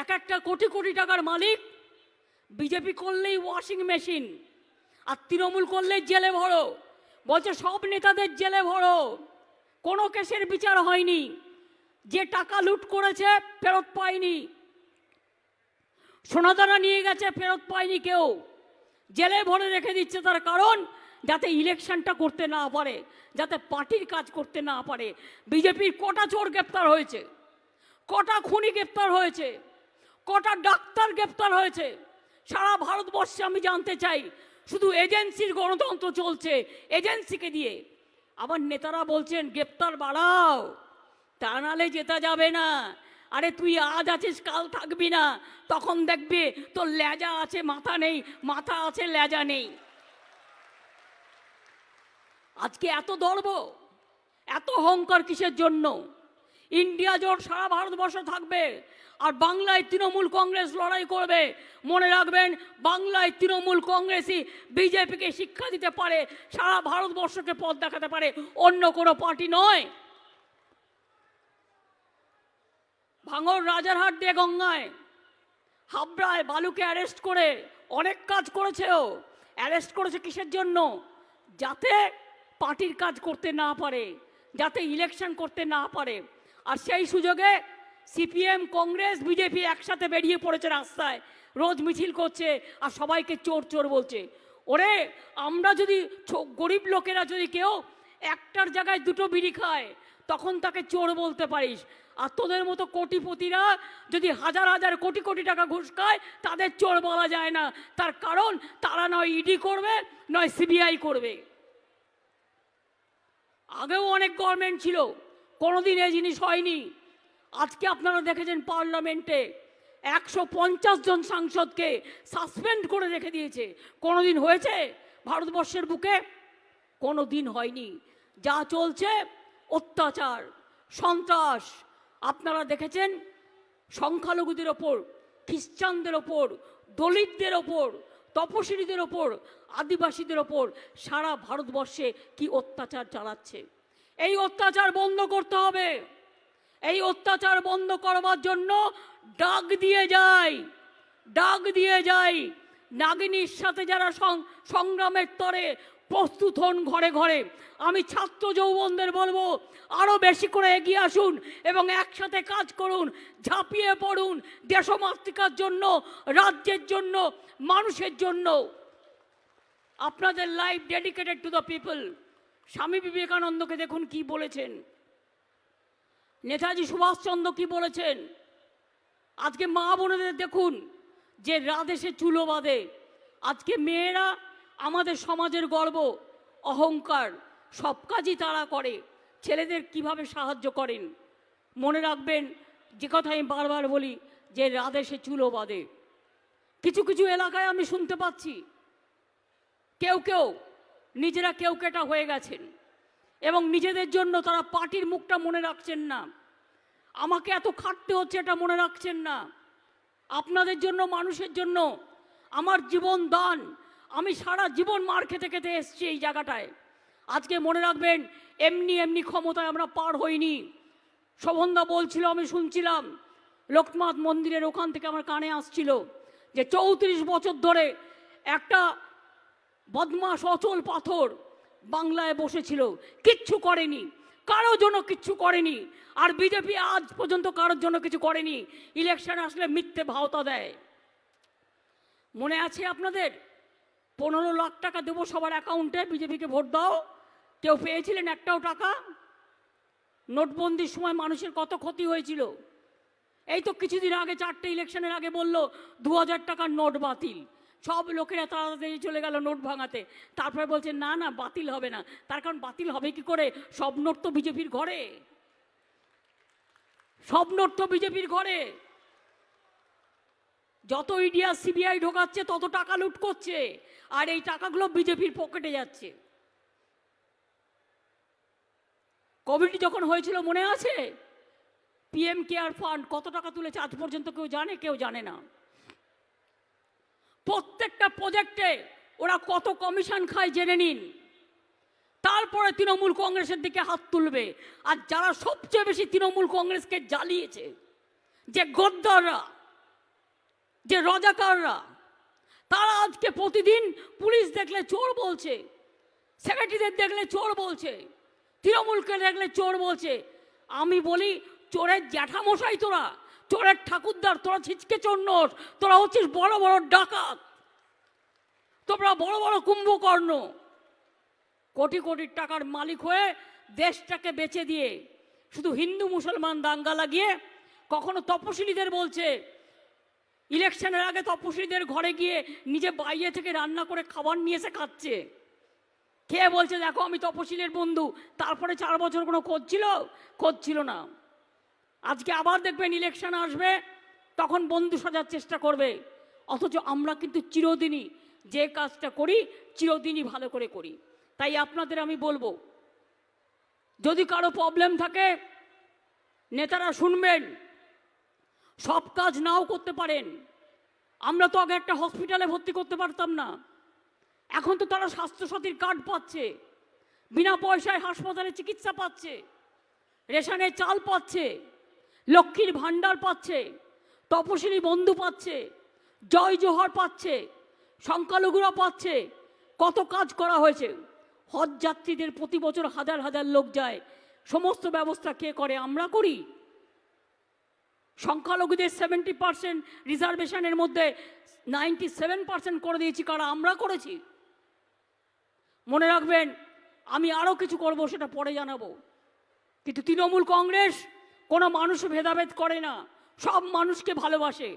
এক একটা কোটি কোটি টাকার মালিক। বিজেপি করলেই ওয়াশিং মেশিন, আর তৃণমূল করলেই জেলে ভরো। বলছে, সব নেতাদের জেলে ভরো। কোনো কেসের বিচার হয়নি। যে টাকা লুট করেছে, ফেরত পায়নি। সোনাদানা নিয়ে গেছে, ফেরত পায়নি কেউ। জেলে ভরে রেখে দিচ্ছে তার কারণ, যাতে ইলেকশনটা করতে না পারে, যাতে পার্টির কাজ করতে না পারে। বিজেপির কটা চোর গ্রেপ্তার হয়েছে, কটা খুনি গ্রেপ্তার হয়েছে। কটা ডাক্তার গ্রেপ্তার হয়েছে। সারা ভারতবর্ষে আমি জানতে চাই, শুধু এজেন্সির গণতন্ত্র চলছে এজেন্সিকে দিয়ে। আবার নেতারা বলছেন, গ্রেপ্তার বাড়াও, তা নালে যেতে যাবে না। আরে তুই আজ আছিস, কাল থাকবি না। তখন দেখবি তোর লেজা আছে, মাথা নেই, মাথা আছে লেজা নেই। আজকে এত দর্ব, এত অহংকার কিসের জন্য? ইন্ডিয়া জোট সারা ভারতবর্ষ থাকবে আর বাংলায় তৃণমূল কংগ্রেস লড়াই করবে। মনে রাখবেন, বাংলায় তৃণমূল কংগ্রেসই বিজেপিকে শিক্ষা দিতে পারে, সারা ভারতবর্ষকে পথ দেখাতে পারে। অন্য কোনো পার্টি নয়। ভাঙর রাজারহাট দিয়ে গঙ্গায়, হাবড়ায় বালুকে অ্যারেস্ট করে অনেক কাজ করেছে ও অ্যারেস্ট করেছে কিসের জন্য? যাতে পার্টির কাজ করতে না পারে, যাতে ইলেকশন করতে না পারে। আর সেই সুযোগে সিপিএম, কংগ্রেস, বিজেপি একসাথে বেরিয়ে পড়েছে রাস্তায়। রোজ মিছিল করছে আর সবাইকে চোর চোর বলছে। ওরে, আমরা যদি গরিব লোকেরা যদি কেউ একটার জায়গায় দুটো বিড়ি খায়, তখন তাকে চোর বলতে পারিস। আর তোদের মতো কোটিপতিরা যদি হাজার হাজার কোটি কোটি টাকা ঘুষ খায়, তাদের চোর বলা যায় না। তার কারণ, তারা নয় ইডি করবে, নয় সিবিআই করবে। আগেও অনেক গভর্নমেন্ট ছিল। কোনোদিন এই জিনিস হয়নি। আজকে আপনারা দেখেছেন পার্লামেন্টে একশো পঞ্চাশ জন সাংসদকে সাসপেন্ড করে রেখে দিয়েছে। কোনোদিন হয়েছে ভারতবর্ষের বুকে? কোনো দিন হয়নি। যা চলছে, অত্যাচার, সন্ত্রাস। আপনারা দেখেছেন সংখ্যালঘুদের ওপর, খ্রিস্টানদের ওপর, দলিতদের ওপর, তপশিলীদের ওপর, আদিবাসীদের ওপর সারা ভারতবর্ষে কি অত্যাচার চালাচ্ছে? এই অত্যাচার বন্ধ করতে হবে। এই অত্যাচার বন্ধ করবার জন্য ডাক দিয়ে যায় ডাক দিয়ে যায় নাগিনীর সাথে যারা সংগ্রামের তরে প্রস্তুত হন ঘরে ঘরে, আমি ছাত্র যৌবনদের বলব আরও বেশি করে এগিয়ে আসুন এবং একসাথে কাজ করুন, ঝাঁপিয়ে পড়ুন দেশমাতৃকার জন্য, রাজ্যের জন্য, মানুষের জন্য। আপনাদের life dedicated to the people Swami বিবেকানন্দকে দেখুন কি বলেছেন। নেতাজি সুভাষচন্দ্র কি বলেছেন? আজকে মা বোনেদের দেখুন যে রাদেশে চুলো বাঁধে। আজকে মেয়েরা আমাদের সমাজের গর্ব, অহংকার, সব কাজই তারা করে। ছেলেদের কীভাবে সাহায্য করেন? মনে রাখবেন, যে কথা আমি বারবার বলি, যে রাদেশে চুলো বাঁধে। কিছু কিছু এলাকায় আমি শুনতে পাচ্ছি। কেউ কেউ নিজেরা কেউ কেটা হয়ে গেছেন। এবং নিজেদের জন্য তারা পার্টির মুখটা মনে রাখছেন না। আমাকে এত খাটতে হচ্ছে এটা মনে রাখছেন না। আপনাদের জন্য, মানুষের জন্য আমার জীবন দান। আমি সারা জীবন মার খেতে খেতে এসছি এই জায়গাটায়। আজকে মনে রাখবেন, এমনি এমনি ক্ষমতায় আমরা পার হইনি। শোভনদা বলছিল, আমি শুনছিলাম, লোকনাথ মন্দিরের ওখান থেকে আমার কানে আসছিল যে চৌত্রিশ বছর ধরে একটা বদমাস অচল পাথর বাংলায় বসেছিল। কিচ্ছু করেনি। কারও জন্য কিচ্ছু করেনি। আর বিজেপি আজ পর্যন্ত কারোর জন্য কিছু করেনি। ইলেকশন আসলে মিথ্যে ভাওতা দেয়। মনে আছে আপনাদের? পনেরো লাখ টাকা দেবো সবার অ্যাকাউন্টে, বিজেপিকে ভোট দাও। কেউ পেয়েছিলেন একটাও টাকা? নোটবন্দির সময় মানুষের কত ক্ষতি হয়েছিল? এই তো কিছুদিন আগে চারটে ইলেকশনের আগে বলল, দু হাজার টাকার নোট বাতিল। সব লোকেরা তাড়াতাড়ি চলে গেল নোট ভাঙাতে। তারপরে বলছে, না না, বাতিল হবে না। তার কারণ বাতিল হবে কি করে? সব নোট তো বিজেপির ঘরে। সব নোট তো বিজেপির ঘরে। যত ইডিয়া সিবিআই ঢোকাচ্ছে, তত টাকা লুট করছে। আর এই টাকাগুলো বিজেপির পকেটে যাচ্ছে। কোভিড যখন হয়েছিল, মনে আছে? পিএম কেয়ার ফান্ড, কত টাকা তুলেছে? আজ পর্যন্ত কেউ জানে কেউ জানে না। প্রত্যেকটা প্রজেক্টে ওরা কত কমিশন খায় জেনে নিন। তারপরে তৃণমূল কংগ্রেসের দিকে হাত তুলবে। আর যারা সবচেয়ে বেশি তৃণমূল কংগ্রেসকে জ্বালিয়েছে, যে গদ্দাররা, যে রজাকাররা, তারা আজকে প্রতিদিন পুলিশ দেখলে চোর বলছে সেক্রেটারিদের দেখলে চোর বলছে, তৃণমূলকে দেখলে চোর বলছে। আমি বলি, চোরের জ্যাঠামশাই তোরা চোরের ঠাকুরদার, তোরা ছিচকে চন্নর, তোরা হচ্ছিস বড় বড় ডাকাত, তোমরা বড় বড় কুম্ভকর্ণ। কোটি কোটি টাকার মালিক হয়ে দেশটাকে বেচে দিয়ে শুধু হিন্দু মুসলমান দাঙ্গা লাগিয়ে কখনো তপশিলীদের বলছে, ইলেকশনের আগে তপশিলীদের ঘরে গিয়ে নিজে বাইরে থেকে রান্না করে খাবার নিয়ে এসে খাচ্ছে। খেয়ে বলছে, দেখো আমি তপশিলের বন্ধু, তারপরে চার বছর কোনো খোঁজ ছিল? খোঁজ ছিল না। আজকে আবার দেখবেন ইলেকশন আসবে, তখন বন্ধু সাজার চেষ্টা করবে। অথচ আমরা কিন্তু চিরদিনই যে কাজটা করি, চিরদিনই ভালো করে করি। তাই আপনাদের আমি বলব, যদি কারও প্রবলেম থাকে, নেতারা শুনবেন, সব কাজ নাও করতে পারেন। আমরা তো আগে একটা হসপিটালে ভর্তি করতে পারতাম না। এখন তো তারা স্বাস্থ্যসাথীর কার্ড পাচ্ছে, বিনা পয়সায় হাসপাতালে চিকিৎসা পাচ্ছে, রেশনের চাল পাচ্ছে। লক্ষ্মীর ভাণ্ডার পাচ্ছে তপশিলি বন্ধু পাচ্ছে, জয় জোহর পাচ্ছে, সংখ্যালঘুরা পাচ্ছে, কত কাজ করা হয়েছে। হজ যাত্রীদের প্রতি বছর হাজার হাজার লোক যায়। সমস্ত ব্যবস্থা কে করে? আমরা করি। সংখ্যালঘুদের সেভেন্টি পার্সেন্ট রিজার্ভেশনের মধ্যে নাইনটি সেভেন পার্সেন্ট করে দিয়েছি কারা? আমরা করেছি। মনে রাখবেন, আমি আরও কিছু করব, সেটা পরে জানাব। কিন্তু তৃণমূল কংগ্রেস কোনো মানুষ ভেদাভেদ করে না। সব মানুষকে ভালোবাসে।